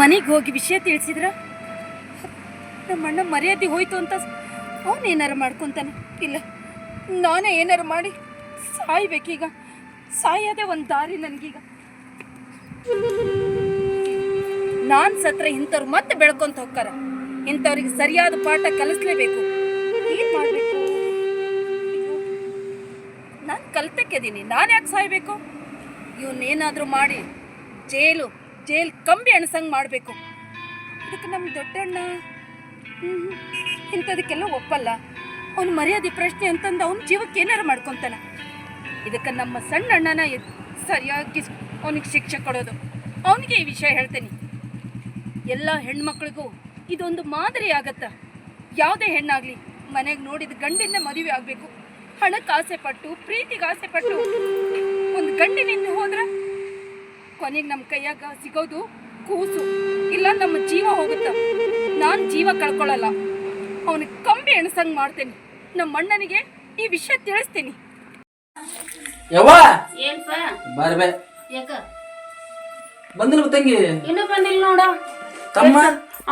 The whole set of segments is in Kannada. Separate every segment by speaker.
Speaker 1: ಮನೆಗೆ ಹೋಗಿ ವಿಷಯ ತಿಳಿಸಿದ್ರ? ನಮ್ಮ ಅಣ್ಣ ಮರ್ಯಾದೆ ಹೋಯ್ತು ಅಂತ ಅವನು ಮಾಡ್ಕೊತಾನೆ? ಇಲ್ಲ, ನಾನೇ ಏನಾರು ಮಾಡಿ ಸಾಯ್ಬೇಕೀಗ. ಸಾಯೋದೇ ಒಂದು ದಾರಿ ನನಗೀಗ. ನಾನು ಸತ್ರ ಇಂಥವ್ರು ಮತ್ತೆ ಬೆಳ್ಕೊಂತ ಹೋಗ್ತಾರ ಇಂಥವ್ರಿಗೆ ಸರಿಯಾದ ಪಾಠ ಕಲಿಸ್ಲೇಬೇಕು. ನಾನು ಕಲ್ತಕ್ಕಿದ್ದೀನಿ ನಾನು ಯಾಕೆ ಸಾಯ್ಬೇಕು? ಇವನ್ನೇನಾದರೂ ಮಾಡಿ, ಜೈಲು. ಜೈಲ್ ಕಂಬಿ ಅಣಸಂಗ್ ಮಾಡಬೇಕು. ಇದಕ್ಕೆ ನಮ್ಮ ದೊಡ್ಡಣ್ಣ ಇಂಥದಕ್ಕೆಲ್ಲ ಒಪ್ಪಲ್ಲ. ಅವ್ನ ಮರ್ಯಾದೆ ಪ್ರಶ್ನೆ ಅಂತಂದು ಅವ್ನ ಜೀವಕ್ಕೆ ಏನಾರು ಮಾಡ್ಕೊತಾನೆ. ಇದಕ್ಕೆ ನಮ್ಮ ಸಣ್ಣ ಅಣ್ಣನ ಸರಿಯಾಗಿ ಅವನಿಗೆ ಶಿಕ್ಷೆ ಕೊಡೋದು. ಅವನಿಗೆ ಈ ವಿಷಯ ಹೇಳ್ತೇನೆ. ಎಲ್ಲ ಹೆಣ್ಮಕ್ಳಿಗೂ ಇದೊಂದು ಮಾದರಿ ಆಗತ್ತ. ಯಾವುದೇ ಹೆಣ್ಣಾಗಲಿ, ಮನೆಗೆ ನೋಡಿದ ಗಂಡಿನ ಮದುವೆ ಆಗಬೇಕು. ಹಣಕ್ಕೆ ಆಸೆ ಪಟ್ಟು ಪ್ರೀತಿಗೆ ಆಸೆ ಪಟ್ಟು, ಒಂದು ಗಂಡಿನಿಂದ ಹೋದ್ರೆ ಕೊನೆಗೆ ನಮ್ಮ ಕೈಯಾಗ ಸಿಗೋದು ಕೂಸು. ಇಲ್ಲ ನಮ್ಮ ಜೀವ ಹೋಗುತ್ತೆ. ನಾನು ಜೀವ ಕಳ್ಕೊಳ್ಳಲ್ಲ ಅವನಿಗೆ ಕಂಬಿ ಎಣಸಂಗ್ ಮಾಡ್ತೇನೆ. ನಮ್ಮ ಅಣ್ಣನಿಗೆ ಈ ವಿಷಯ ತಿಳಿಸ್ತೀನಿ.
Speaker 2: ಯವ್ವ?
Speaker 3: ಏನ್ಪ?
Speaker 2: ಬರ್ಬೆ.
Speaker 3: ಯಾಕ?
Speaker 2: ಬಂದಿಲ್ಲ ತಂಗಿ?
Speaker 3: ಇನ್ನೂ ಬಂದಿಲ್ಲ ನೋಡ.
Speaker 2: ತಮ್ಮ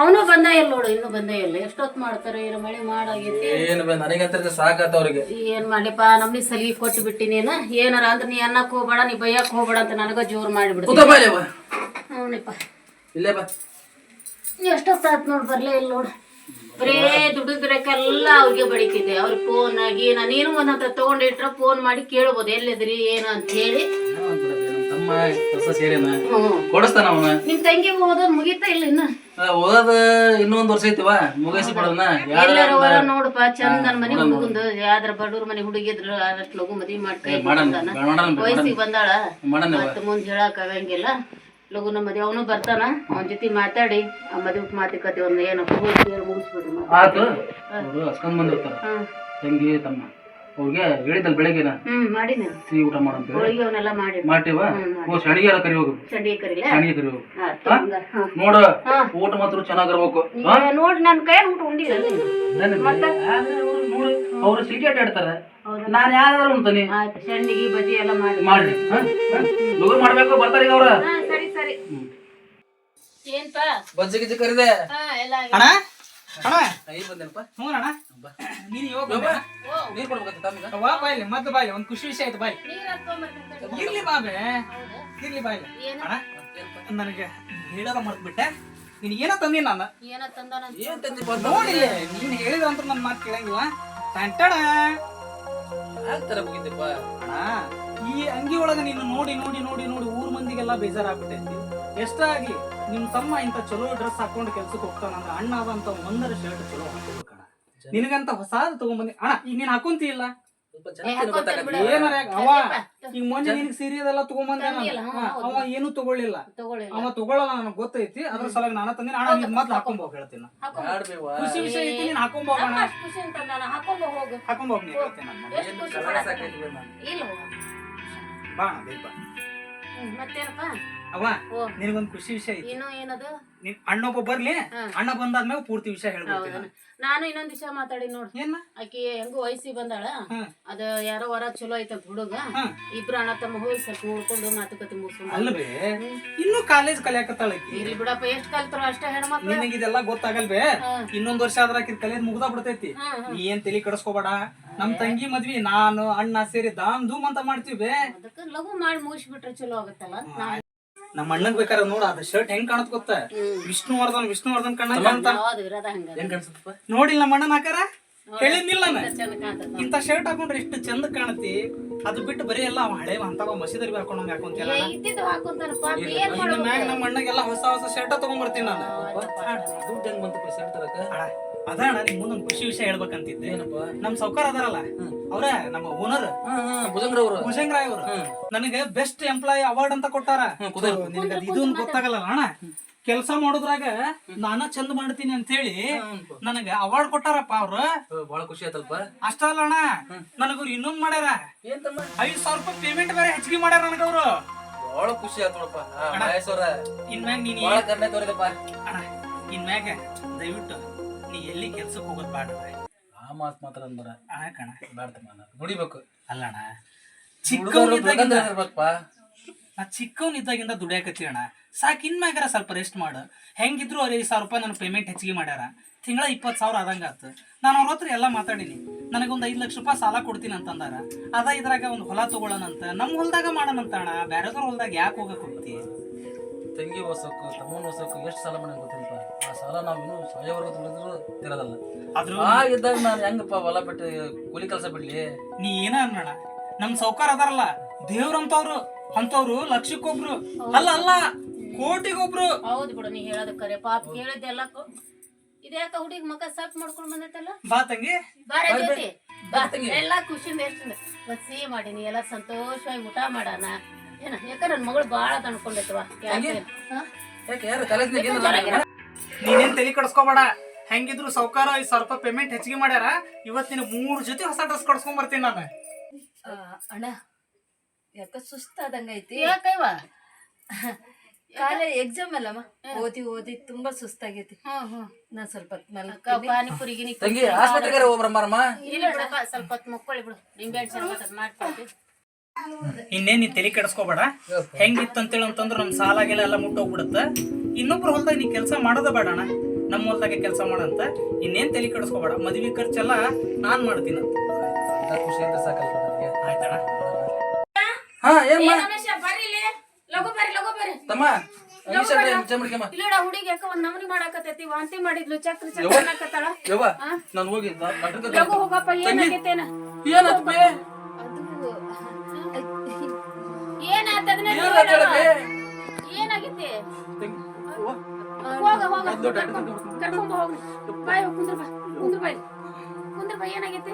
Speaker 3: ಅವನು ಬಂದ ಇಲ್ಲ ನೋಡು ಇನ್ನು ಬಂದೇ ಇಲ್ಲ ಎಷ್ಟೊತ್ತು ಮಾಡ್ತಾರೆ ಇರ ಮಳೆ ಮಾಡಾಗೈತಿ?
Speaker 2: ಏನು ಬೇ ನನಗಂತ ಸಾಕಾತ ಅವ್ರಿಗೆ.
Speaker 3: ಏನ್ ಮಾಡ್ಲಿಪ್ಪ ನಮ್ಮಿ ಸಲಿಗೆ ಕೊಟ್ಟು ಬಿಟ್ಟಿ ನೀನು? ಏನಾರ ಅಂದ್ರೆ ನೀ ಅನ್ನಕ್ ಹೋಗ್ಬೇಡ ನೀ ಬೈಯಕ್ ಹೋಗ್ಬೇಡ ಅಂತ ನನಗ ಜೋರ್
Speaker 2: ಮಾಡಿಬಿಡ್ತು.
Speaker 3: ಅವನಿಪ್ಪ.
Speaker 2: ಇಲ್ಲೇ ಬಾ.
Speaker 3: ಎಷ್ಟೊತ್ತಾತ್ ನೋಡ್ ಬರ್ಲೇ ಇಲ್ಲ ನೋಡು. ಬರೇ ದುಡಿದ್ರಕ್ಕೆಲ್ಲ ಅವ್ರಿಗೆ ಬಡಿತಿದ್ದೆ ಅವ್ರ ಫೋನ್ ಆಗಿ ನೀನು ಒಂದ್ ಹತ್ರ ತಗೊಂಡಿಟ್ರ ಫೋನ್ ಮಾಡಿ ಕೇಳ್ಬೋದು ಎಲ್ಲಿದ್ರಿ ಏನು ಅಂತ ಹೇಳಿ.
Speaker 2: ಏನೋ ಒಂದ್ ಬಿಡಪ್ಪ, ನಮ್ ತಮ್ಮ ಕೆಲಸ ಸೇರಿನ ಕೊಡಿಸ್ತಾನ ಅವನ?
Speaker 3: ನಿಮ್ ತಂಗಿ ಓದೋದ್ ಮುಗಿತಾ ಇಲ್ಲ ಇನ್ನ?
Speaker 2: ಓದೋದ ಇನ್ನೊಂದ್ ವರ್ಷ ಐತಿವ ಮುಗಿಸಿ ಕೊಡೋದನ್ನ
Speaker 3: ನೋಡಪ್ಪ ಚಂದ ಚಂದನ್ ಮನೆ ಹುಡುಗಂದು. ಯಾವ್ದ್ರ ಬಡವ್ರ ಮನೆ ಹುಡುಗಿದ್ರು ಆದಷ್ಟು ಲಗು ಮದ್ವಿ ಮಾಡಿ
Speaker 2: ಮಾಡೋಣ ಮಾಡೋಣ
Speaker 3: ವಯಸ್ಸಿಗೆ ಬಂದಾಳ. ಮತ್ತ ಮುಂದ್ ಹೇಳಕ್ ಆಗಂಗಿಲ್ಲ. ಲಗುನ ಮದ್ವೆ ಅವನು ಬರ್ತಾನ. ಅವನ ಜೊತೆ ಮಾತಾಡಿ. ಆ ಮದ್ವೆ ಮಾತುಕತೆ ಒಂದ್ ಏನೋ ಮುಗಿಸ್ಬಿಡ್ರಿ.
Speaker 2: ಆತು? ಅವರು ಹಸ್ಕೊಂಡ್ ಬಂದಿರ್ತಾರ ತಂಗಿ ತಮ್ಮ. ಅವ್ರಿಗೆ ಹೇಳಿದ್ದಲ್ಲ ಬೆಳಗ್ಗೆನ?
Speaker 3: ಹ್ಮ್ ಮಾಡಿನ
Speaker 2: ಸಿಹಿ ಊಟ ಮಾಡಂತ
Speaker 3: ಹೋಳಿಗೆ ಅವನ್ನೆಲ್ಲ ಮಾಡಿ
Speaker 2: ಮಾಡ್ತೀವ? ಓ ಸಣಿಗೆ ಎಲ್ಲ ಕರಿ ಹೋಗು
Speaker 3: ಚಂಡಿ ಕರಿಲ?
Speaker 2: ಸಣಿಗೆ ಕರಿ ಹೋಗು.
Speaker 3: ಹಾ.
Speaker 2: ನೋಡ
Speaker 3: ಹಾ.
Speaker 2: ಊಟ ಮಾತ್ರ ಚೆನ್ನಾಗಿರ್ಬೇಕು.
Speaker 3: ಏ, ನೋಡ್ ನನ್ ಕೈ ಊಟ ಉಂಡಿಲ್ಲ ನೀನು.
Speaker 2: ಅವ್ರು ಸಿಗರೇಟ್ ಆಡ್ತಾರ ನಾನ್ ಯಾವ್ದಾದ್ರು ಉಣ್ತಾನೆ
Speaker 3: ಆಯ್ತು ಚಂಡಿಗೆ ಬಜ್ಜಿ ಎಲ್ಲ ಮಾಡಿ.
Speaker 2: ಮಾಡ್ಲಿ. ಲಗು ಮಾಡ್ಬೇಕು ಬರ್ತಾರೆ ಈಗ ಅವ್ರ.
Speaker 3: ಹಾ ಸರಿ ಸರಿ. ಏನ್ಪಾ?
Speaker 2: ಬಜ್ಜಿ ಗಿಜ್ಜಿ ಕರಿದೆ.
Speaker 3: ಹಾ ಎಲ್ಲ
Speaker 4: ಅಣ್ಣ? ಅಣ್ಣ.
Speaker 2: ಬಂದೇನಪ್ಪ.
Speaker 4: ಹ್ಞೂ ಅಣ್ಣ ನೀನು ಇವಾಗ
Speaker 2: ಯವ್ವ,
Speaker 4: ಬಂದೆ?
Speaker 2: ನೀರ್ ಕೊಡ್ಬೇಕಂತ ತಮ್ಗ
Speaker 4: ವಾ ಬಾಯ್ಲಿ ಮತ್ತೆ ಬಾಯ್ಲಿ ಒಂದು ಖುಷಿ ವಿಷಯ ಆಯ್ತು ಬಾಯ್. ಇರ್ಲಿ ಬಾಬೆ ಇರ್ಲಿ ಬಾಯ್ಲಿ? ಅಣ್ಣ ನನಗೆ ಹೇಳೋದ ಮರ್ತ್ ಬಿಟ್ಟೆ ನೀನು ಏನೋ ತಂದಿ ನಾನು
Speaker 3: ಏನ ತಂದಾನ ಅಂತ?
Speaker 2: ಏನ್ ತಂದಿ ಬಂದ?
Speaker 4: ನೋಡಿಲ್ಲ ನೀನು ಹೇಳಿದ ಅಂತ ನನ್ನ ಮಾತು ಕೇಳಂಗಿಲ್ಲ.
Speaker 2: ಆಗ್ತಾರ ಮುಗಿದ್ದಪ್ಪ
Speaker 4: ಅಣ್ಣ ಈ ಅಂಗಿ ಒಳಗ ನೀನು ನೋಡಿ ನೋಡಿ ನೋಡಿ ನೋಡಿ ಊರ್ ಮಂದಿಗೆಲ್ಲ ಎಷ್ಟಾಗಿ ನಿಮ್ ತಮ್ಮ ಇಂತ ಚಲೋ ಡ್ರೆಸ್ ಹಾಕೊಂಡು ಕೆಲ್ಸಕ್ಕೆ ಹೋಗ್ತಾನ ಅಂದ್ರೆ ಅಣ್ಣ ಅದಂತ ಒಂದರ ಶರ್ಟ್ ಚಲೋ ಹಾಕೋಬೇಕಣ್ಣ ನಿನಗಂತ ಹೊಸಾದ್ ತಗೊಂಬಂದಿ ಅಣ್ಣ ಈಗ ನೀನ್ ಹಾಕೊಂತಿ ಇಲ್ಲ. ಏನಾರ ಯಾಕ್- ಅವ. ಈಗ ಮೊನ್ನೆ ನಿನಗೆ ಸೀರೆ ಅದೆಲ್ಲ ತಗೊಂಬಂದೆ. ಅವ ಏನು ತಗೊಳ್ಳಿಲ್ಲ. ಅವ ತಗೊಳ್ಳಲ್ಲ ನನಗೆ ಗೊತ್ತೈತಿ ಅದ್ರ ಸಲುವಾಗಿ ನಾನು ತಂದಿನ. ಅಣ್ಣ ನೀನ್ ಮೊದ್ಲು ಹಾಕೊಂಬೋಗ್ ಹೇಳ್ತೀನಿ. ಖುಷಿ ವಿಷಯ ಐತಿ ನೀನ್ ಹಾಕೊಂಬೋಗ
Speaker 3: ಹೋಗು.
Speaker 4: ಹಾಕೊಂಬೋಗ್ ನೀನ್ ಹೇಳ್ತೀನಿ ಬಾ ಅಣ್ಣ, ಬಾ.
Speaker 3: ಹ್ಮ್, ಮತ್ತೇನಪ್ಪ?
Speaker 4: ಅವ
Speaker 3: ಓ.
Speaker 4: ನಿನಗೊಂದು ಖುಷಿ ವಿಷಯ ಐತಿ.
Speaker 3: ಇನ್ನು ಏನದು?
Speaker 4: ನೀನ್ ಅಣ್ಣೊಬ್ಬ ಬರ್ಲಿ. ಅಣ್ಣ ಬಂದಾದ್ಮೇಲೆ ಪೂರ್ತಿ ವಿಷಯ
Speaker 3: ಹೇಳ್ಬೋದು ನಾನು. ಇನ್ನೊಂದ್ ವಿಷಯ ಮಾತಾಡಿ ನೋಡ್.
Speaker 4: ಏನ
Speaker 3: ಆಕಿ ಹೆಂಗು ವಯಸ್ಸಿಗೆ ಬಂದಾಳ. ಅದ ಯಾರೋ ವರ ಚಲೋ ಐತ ಹುಡುಗ. ಇಬ್ರು ಅಣ್ಣ ತಮ್ಮ ಹೋಗಿ ಸ್ವಲ್ಪ ನೋಡ್ಕೊಂಡು ಮಾತುಕತೆ ಮುಗಿಸ್ಕೊಂಡು
Speaker 4: ಅಲ್ವೇ ಇನ್ನು ಕಾಲೇಜ್ ಕಲಿಯಾಕತ್ತಾಳ
Speaker 3: ಇರ್ಲಿ ಬಿಡಪ್ಪ ಎಷ್ಟ್ ಕಲ್ತಾರ ಅಷ್ಟೇ ಹೆಣ್ಮಕ್ಳು.
Speaker 4: ನಿನಗೆ ಇದೆಲ್ಲ ಗೊತ್ತಾಗಲ್ವೇ. ಇನ್ನೊಂದ್ ವರ್ಷ ಆದ್ರ ಆಕಿ ಕಲಿಯೋದ್ ಮುಗ್ದಾ ಬಿಡ್ತೈತಿ. ನೀ ಏನ್ ತಲಿ ಕೆಡಿಸ್ಕೋಬೇಡ ನಮ್ ತಂಗಿ ಮದ್ವಿ ನಾನು ಅಣ್ಣ ಸೇರಿ ದಾಮ್ ಧೂಮ್ ಅಂತ ಮಾಡ್ತೀವಿ
Speaker 3: ಅದಕ್ಕೆ ಲಘು ಮಾಡಿ ಮುಗಿಸ್ಬಿಟ್ರೆ ಚಲೋ ಆಗತ್ತಲ್ಲ?
Speaker 4: ನಮ್ಮ ಅಣ್ಣಗ್ ಬೇಕಾದ್ರೆ ನೋಡ ಅದ ಶರ್ಟ್ ಹೆಂಗ್ ಕಾಣತ್ ಗೊತ್ತ? ವಿಷ್ಣುವರ್ಧನ್ ವಿಷ್ಣುವರ್ಧನ್ ಕಣ್ಣ ಕಾಣ್ತ?
Speaker 3: ಯಾವ್ದು ಇರೋದ ಹಂಗ
Speaker 2: ಹೆಂಗ್ ಕಾಣಿಸುತ್ತಪ್ಪ?
Speaker 4: ನೋಡಿಲ್ಲ ನಮ್ಮ ಅಣ್ಣನ ಹಾಕಾರ ಹೇಳಿದ್ನಿಲ್ಲ ನಾನು.
Speaker 3: ಚಂದ ಕಾಣ್ತದ.
Speaker 4: ಇಂತ ಶರ್ಟ್ ಹಾಕೊಂಡ್ರೆ ಎಷ್ಟು ಚಂದ ಕಾಣತಿ ಅದು ಬಿಟ್ಟು ಬರೀ ಎಲ್ಲ ಅವ ಹಳೆ ಅಂತ ಮಸೀದರ್ ಹಾಕೊಂಡಂಗ ಹಾಕೊಂತಿಲ್ಲ
Speaker 3: ಏ, ಇದ್ದಿದ್ದು ಹಾಕೊಂತಾನಪ್ಪ ಏನ್
Speaker 4: ಇನ್ನು
Speaker 3: ಮಾಡೋದು?
Speaker 4: ಮ್ಯಾಗ ನಮ್ಮ ಅಣ್ಣಗೆಲ್ಲ ಹೊಸ ಹೊಸ ಶರ್ಟ್ ತಗೊಂಡ್ಬರ್ತೀನಿ ನಾನು.
Speaker 2: ದುಡ್ಡು ಹೆಂಗ್ ಬಂತು ಶರ್ಟ್ ತರಕ
Speaker 4: ಅಣ್ಣ, ಅದ ಅಣ್ಣ ನಿಮ್ ಮುಂದೊಂದು ಖುಷಿ ವಿಷಯ ಹೇಳ್ಬೇಕಂತಿದ್ದೆ.
Speaker 2: ಏನಪ್ಪ?
Speaker 4: ನಮ್ ಸೌಕಾರ ಅದಾರಲ್ಲ ಅವ್ರ ನಮ್ಮ ಓನರ್
Speaker 2: ಭುಜಂಗ್ರವ್ರು
Speaker 4: ಭುಜಂಗರಾಯ್ ಅವರು. ನನಗೆ ಬೆಸ್ಟ್ ಎಂಪ್ಲಾಯಿ ಅವಾರ್ಡ್ ಅಂತ ಕೊಟ್ಟಾರ.
Speaker 2: ಇದೊಂದು.
Speaker 4: ನಿನಗೆ ಗೊತ್ತಾಗಲ್ಲ ಅಣ್ಣ. ಕೆಲಸ ಮಾಡೋದ್ರಾಗ ನಾನ ಚಂದ ಮಾಡ್ತೀನಿ ಅಂತ ಹೇಳಿ. ನನಗ ಅವಾರ್ಡ್ ಕೊಟ್ಟಾರಪ್ಪ ಅವ್ರು.
Speaker 2: ಬಹಳ ಖುಷಿ ಆಯ್ತಲ್ಪ.
Speaker 4: ಅಷ್ಟ ಅಲ್ಲ ಅಣ್ಣ ನನಗವ್ರು ಇನ್ನೊಂದ್ ಮಾಡ್ಯಾರ. ಐದ್ ಸಾವಿರ ರೂಪಾಯಿ ಪೇಮೆಂಟ್ ಬೇರೆ ಹೆಚ್ಚಿಗೆ ಮಾಡ್ಯಾರ ನನಗವ್ರು
Speaker 2: ಬಹಳ ಖುಷಿ ಆಯ್ತು ನೋಡಪ್ಪ. ಮಹೇಶ್ವರ.
Speaker 4: ಇನ್ಮ್ಯಾಗ ನೀನ್
Speaker 2: ಕರ್ನೆ ತೋರಿದಪ್ಪ.
Speaker 4: ಅಣ್ಣ ಇನ್ಮ್ಯಾಗ ದಯವಿಟ್ಟು ನೀ ಎಲ್ಲಿ ಕೆಲ್ಸಕ್ಕೆ ಹೋಗೋದ್ ಬಾಡ್ರಿ
Speaker 2: ಆ ಮಾತ್ ಮಾತ್ರ ಅಂದ್ರ
Speaker 4: ಆ ಕಣ.
Speaker 2: ಬಾಡ್ತಮ್ಮ ತಮ್ಮ ನಾನು ದುಡಿಬೇಕು.
Speaker 4: ಅಲ್ಲ ಅಣ್ಣ
Speaker 2: ಹುಡುಗರು
Speaker 4: ಚಿಕ್ಕವನಿದ್ದಾಗಿಂದ
Speaker 2: ಇರ್ಬೇಕಪ್ಪ
Speaker 4: ನಾ ಚಿಕ್ಕವನಿದ್ದಾಗಿಂದ ದುಡಿಯಾಕತ್ತಿ ಅಣ್ಣ. ಸಾಕು ಇನ್ಮ್ಯಾಗಾರ ಸ್ವಲ್ಪ ರೆಸ್ಟ್ ಮಾಡು. ಹೆಂಗಿದ್ರು ಅವ್ರು ಐದು ಸಾವಿರ ರೂಪಾಯಿ ನನ್ನ ಪೇಮೆಂಟ್ ಹೆಚ್ಚಿಗೆ ಮಾಡ್ಯಾರ. ತಿಂಗಳ ಇಪ್ಪತ್ತು ಸಾವಿರ ಆದಂಗೆ ಆತು. ನಾನು ಅವ್ರ ಹತ್ರ ಎಲ್ಲ ಮಾತಾಡೀನಿ. ನನಗೊಂದು ಐದು ಲಕ್ಷ ರೂಪಾಯಿ ಸಾಲ ಕೊಡ್ತೀನಿ ಅಂತಂದಾರ ಅದ ಇದ್ರಾಗ ಒಂದು ಹೊಲ ತಗೊಳ್ಳೋಣಂತ ನಮ್ಮ ಹೊಲದಾಗ ಮಾಡೋಣಂತ ಅಣ್ಣ. ಬೇರೆದವ್ರ ಹೊಲದಾಗ ಯಾಕೆ ಹೋಗಕ್ಕೆ ಹೋಗ್ತಿ?
Speaker 2: ತಂಗಿ ಹೊಸಕ್ಕು ತಮ್ಮನ ಹೊಸಕ್ಕು ಎಷ್ಟು ಸಾಲ ಮಾಡೋಣ ಆ ಸಾಲ ನಾವು ಸಾಯೋವರೆಗೂ ದುಡಿದ್ರು ತಿರೋದಲ್ಲ
Speaker 4: ಆದ್ರೂ
Speaker 2: ಆ ಇದ್ದಾಗ ನಾನು ಹೆಂಗಪ್ಪ ಹೊಲ ಬಿಟ್ಟು ಕೂಲಿ ಕೆಲಸ ಬಿಡ್ಲಿ?
Speaker 4: ನೀ ಏನ ಅನ್ನೋಣ ನಮ್ ಸೌಕಾರ ಅದಾರಲ್ಲ ದೇವ್ರಂತವ್ರು ಅಂತವ್ರು ಲಕ್ಷಕ್ಕೊಬ್ರು. ಅಲ್ಲ ಅಲ್ಲ ಕೋಟಿಗೊಬ್ರು.
Speaker 3: ಹೌದು ಬಿಡು ನೀ ಹೇಳೋದು ಕರೆ. ಪಾಪ ಕೇಳಿದ್ದೆಲ್ಲ ಇದ್ಯಾಕ ಹುಡುಗಿ ಮಕ ಸಾಕ್ ಮಾಡ್ಕೊಂಡ್ ಬಂದೈತಲ್ಲ?
Speaker 4: ಬಾ ತಂಗಿ.
Speaker 3: ಬಾರ ಜ್ಯೋತಿ. ಬಾ ಎಲ್ಲ ಖುಷಿಯಿಂದ ಎಷ್ಟು ಬಸ್ಸಿ ಮಾಡೀನಿ ಎಲ್ಲ ಸಂತೋಷವಾಗಿ ಊಟ ಮಾಡೋಣ. ಏನ? ಯಾಕ ನನ್ ಮಗಳು ಬಾಳ ತಣ್ಕೊಂಡೈತವ ಯಾಕೆ?
Speaker 2: ಯಾರು ಕಾಲೇಜ್ನಾಗ
Speaker 4: ನೀನೇನ್ ತಲೆ ಕಡ್ಸ್ಕೊಬೇಡ. ಹೆಂಗಿದ್ರು ಸೌಕಾರ ಐದು ಸಾವಿರ ರೂಪಾಯಿ ಪೇಮೆಂಟ್ ಹೆಚ್ಚಿಗೆ ಮಾಡ್ಯಾರ ಇವತ್ತಿನ ಮೂರು ಜೊತೆ ಹೊಸ ಡ್ರೆಸ್ ಕಡ್ಸ್ಕೊಂಡ್ ಬರ್ತೀನಿ ನಾನು
Speaker 1: ಅಣ್ಣ ಯಾಕ ಸುಸ್ತಾದಂಗೈತಿ
Speaker 3: ಯಾಕೈವಾ
Speaker 1: ಕಾಲೇ ಎಕ್ಸಾಮ್ ಅಲ್ಲಮ್ಮ. ಓದಿ ಓದಿ ತುಂಬಾ ಸುಸ್ತಾಗೈತಿ ನಾ ಸ್ವಲ್ಪ.
Speaker 3: ಪಾನಿಪುರಿ ಗಿನಿ
Speaker 2: ತಂಗಿ ಹೋಗ್ಬರಮ್ಮ?
Speaker 3: ಬಿಡಪ್ಪ ಸ್ವಲ್ಪ ಹೊತ್ತು ಮುಕ್ಕೊಳ್ಳಿ ಬಿಡು. ನಿಂಬೆ
Speaker 4: ಇನ್ನೇನ್ ನೀ ತಲೆ ಕೆಡಿಸ್ಕೋಬೇಡ. ಹೆಂಗಿತ್ತು ಅಂತೇಳಿ ಅಂತಂದ್ರೆ ನಮ್ ಸಾಲ ಗಿಲ ಎಲ್ಲ ಮುಟ್ಟೋಗ್ಬಿಡುತ್ತ. ಇನ್ನೊಬ್ರು ಹೊಲ್ದಾಗ ನೀ ಕೆಲಸ ಮಾಡೋದ ಬೇಡಣ ಅಣ್ಣ. ನಮ್ಮ ಹೊಲ್ದಾಗೆ ಕೆಲಸ ಮಾಡಂತ. ಇನ್ನೇನ್ ತಲೆ ಕೆಡಿಸ್ಕೋಬೇಡ. ಮದ್ವಿ ಖರ್ಚೆಲ್ಲ ನಾನ್ ಮಾಡ್ತೀನಿ
Speaker 2: ಹಾ
Speaker 3: ಏಮ್ಮ
Speaker 2: ತಮ್ಮ
Speaker 3: ವಾಂತಿ ಮಾಡಿದ್ಲು ಚಕ್ರ ಚಕ್ರ
Speaker 2: ನಾನು ಹೋಗಿ
Speaker 3: ಏನಾಗೈತಿ ಹೋಗ. ಹೋಗ ಕರ್ಕೊಂಡ್ ಹೋಗ್ರಿ ಬಾಯ್ ಕುಂದ್ರ ಬಾ. ಕುಂದ್ರ ಬಾಯ್ ಕುಂದ್ರ ಬಾ ಏನಾಗೈತಿ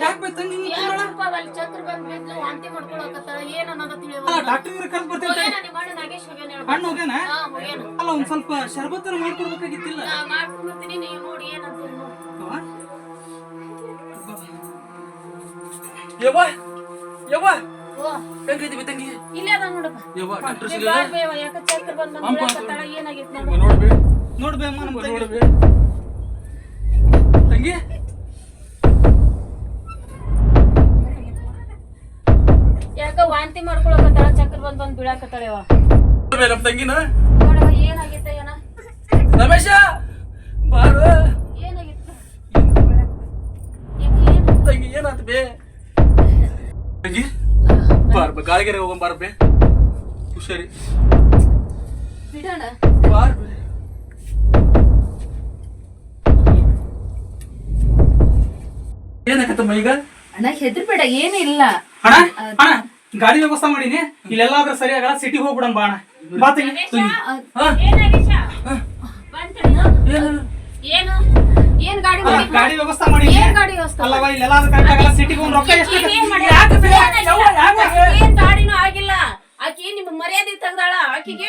Speaker 4: ಯಾಕೆ ಬೇ ತಂಗಿ ಹಿಂಗ್ ಕೂತ್ಕೊಳ್ಳ?
Speaker 3: ಯಾಕಪ್ಪ ಅಲ್ಲಿ? ಚಂದ್ರ ಬಂದ್ ಬಿದ್ಲು ವಾಂತಿ ಮಾಡ್ಕೊಳಕತ್ತಾಳ ಏನ್ ಅನ್ನೋದ ತಿಳಿಯೋದು
Speaker 4: ಡಾಕ್ಟರ್ ಬರ್ತೀನಿ
Speaker 3: ಹೋಗ್ಯಾನ ನಿಮ್ಮ ಅಣ್ಣ ನಾಗೇಶ್ ಹೋಗ್ಯಾನ
Speaker 4: ಹಣ್ಣು ಹೋಗ್ಯಾನ? ಅಲ್ಲ ಒಂದ್ ಸ್ವಲ್ಪ ಶರ್ಬತ್ತನ ಮಾಡ್ಕೊಡ್ಬೇಕಾಗಿತ್ತಿಲ್ಲ.
Speaker 3: ನಾ ಮಾಡ್ಕೊಂಡ್ಬರ್ತೀನಿ ನೀವು ನೋಡಿ ಏನಂತ?
Speaker 2: ಯವ್ವ. ಯವ್ವ. ಹೆಂಗೈತಿ ತಂಗಿ?
Speaker 3: ಇಲ್ಲೇ ಅದ ನೋಡಪ್ಪ.
Speaker 2: ಯವ್ವ ಡಾಕ್ಟರ್ ಸಿಗಲ್ಲ
Speaker 3: ಬೇವ, ಯಾಕ ಚಕ್ರ ಬಂದ್ ಬಂದ್
Speaker 2: ಅಮ್ಮ.
Speaker 3: ಬೀಳಕತ್ತಾಳ, ಏನಾಗೈತ್ ನೋಡು.
Speaker 2: ನೋಡ್ಬೇ
Speaker 4: ನೋಡ್ಬೇ ಅಮ್ಮ ನಮ್ಮ ತಂಗಿ.
Speaker 2: ನೋಡ್ಬೇ ತಂಗಿ?
Speaker 3: ಯಾಕ ವಾಂತಿ ಮಾಡ್ಕೊಳಕತ್ತಾಳ ಚಕ್ರ ಬಂದ್ ಬಂದ್ ಬೀಳಕತ್ತಾಳವ
Speaker 2: ನೋಡ್ಬೇ ನಮ್ಮ ತಂಗಿನ.
Speaker 3: ಏನಾಗೈತ ಏನ
Speaker 2: ರಮೇಶ ಬಾರು.
Speaker 3: ಏನಾಗಿತ್ತು?
Speaker 2: ತಂಗಿ ಏನಾತ ಬೇ? ತಂಗಿ? ಬಾರ್ ಗಾಳಿಗೆರೆ ಹೋಗೋಣ ಬಾರ್ಬೆ? ಹುಷಾರಿ.
Speaker 1: ಬಿಡೋಣ.
Speaker 2: ಬಾರ್ ಬೇ ಏನಾಕತ್ತಮ್ಮ ಈಗ?
Speaker 1: ಅಣ್ಣ ಹೆದರ್ಬೇಡ ಏನಿಲ್ಲ
Speaker 4: ಅಣ್ಣ ಅಣ್ಣ ಗಾಡಿ ವ್ಯವಸ್ಥೆ ಮಾಡೀನಿ. ಇಲ್ಲೆಲ್ಲಾದ್ರೂ ಸರಿ ಆಗಲ್ಲ ಸಿಟಿಗೆ ಹೋಗ್ಬಿಡಣ ಬಾ ಅಣ್ಣ ಬಾ ತಂಗಿ?
Speaker 2: ಏನು?
Speaker 3: ಏನು ಗಾಡಿ?
Speaker 4: ಗಾಡಿ ವ್ಯವಸ್ಥೆ ಮಾಡಿ
Speaker 3: ಏನ್ ಗಾಡಿ ವ್ಯವಸ್ಥೆ?
Speaker 4: ಅಲ್ಲವಾ ಇಲ್ಲೆಲ್ಲ ಕರೆಕ್ಟ್ ಆಗಲ್ಲ ಸಿಟಿಗೆ ಒಂದು ರೊಕ್ಕ ಎಷ್ಟು
Speaker 3: ಏನ್ ಗಾಡಿನೂ ಆಗಿಲ್ಲ. ಆಕಿ ನಿಮ್ ಮರ್ಯಾದೆ ತೆಗ್ದಾಳ? ಆಕಿಗೆ?